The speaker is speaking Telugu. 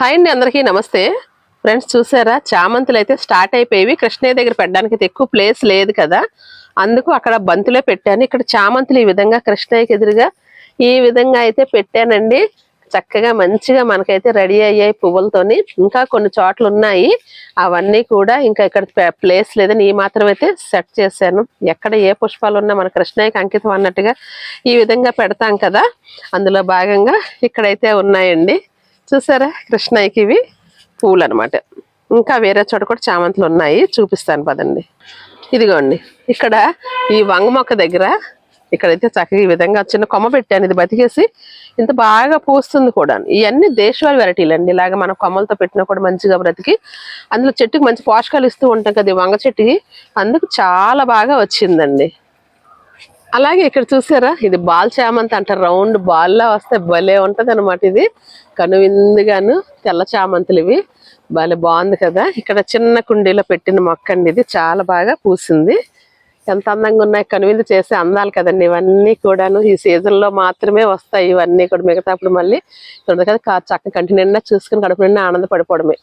హాయ్ అండి అందరికీ నమస్తే. ఫ్రెండ్స్ చూసారా? చామంతులు అయితే స్టార్ట్ అయిపోయేవి. కృష్ణయ్య దగ్గర పెట్టడానికి అయితే ఎక్కువ ప్లేస్ లేదు కదా. అందుకు అక్కడ బంతులే పెట్టాను. ఇక్కడ చామంతులు ఈ విధంగా కృష్ణయ్యకి ఎదురుగా ఈ విధంగా అయితే పెట్టానండి. చక్కగా మంచిగా మనకైతే రెడీ అయ్యాయి పువ్వులతోని. ఇంకా కొన్ని చోట్ల ఉన్నాయి అవన్నీ కూడా ఇంకా ఇక్కడ ప్లేస్ లేదని ఈ మాత్రం అయితే సెట్ చేశాను. ఎక్కడ ఏ పుష్పాలు ఉన్నా మన కృష్ణయ్యకి అంకితం అన్నట్టుగా ఈ విధంగా పెడతాం కదా. అందులో భాగంగా ఇక్కడైతే ఉన్నాయండి. చూసారా? కృష్ణయ్యకి ఇవి పూలు అనమాట ఇంకా వేరే చోట కూడా చామంతులు ఉన్నాయి. చూపిస్తాను పదండి. ఇదిగోండి. ఇక్కడ ఈ వంగ మొక్క దగ్గర ఇక్కడైతే చక్కగా ఈ విధంగా చిన్న కొమ్మ పెట్టాను. ఇది బతికేసి ఇంత బాగా పూస్తుంది కూడా. ఇవన్నీ దేశవాళీ వెరైటీలు అండి. ఇలాగ మనం కొమ్మలతో పెట్టినా కూడా మంచిగా బ్రతికి అందులో చెట్టుకి మంచి పోషకాలు ఇస్తూ ఉంటాం కదా ఈ వంగ చెట్టుకి. అందుకు చాలా బాగా వచ్చిందండి. అలాగే ఇక్కడ చూసారా? ఇది బాల్ చామంతి అంటారు రౌండ్ బాల్లా వస్తే భలే ఉంటుంది అనమాట ఇది. కనువిందుగాను తెల్ల చామంతులు ఇవి. భలే బాగుంది కదా. ఇక్కడ చిన్న కుండీలో పెట్టిన మొక్క అండి ఇది. చాలా బాగా పూసింది. ఎంత అందంగా ఉన్నాయి. కనువిందు చేసే అందాలు కదండి. ఇవన్నీ కూడాను ఈ సీజన్లో మాత్రమే వస్తాయి ఇవన్నీ కూడా. మిగతా అప్పుడు మళ్ళీ కదా కా- చక్క కంటి నిండా చూసుకుని కడుపు నిండా ఆనందపడిపోవడమే.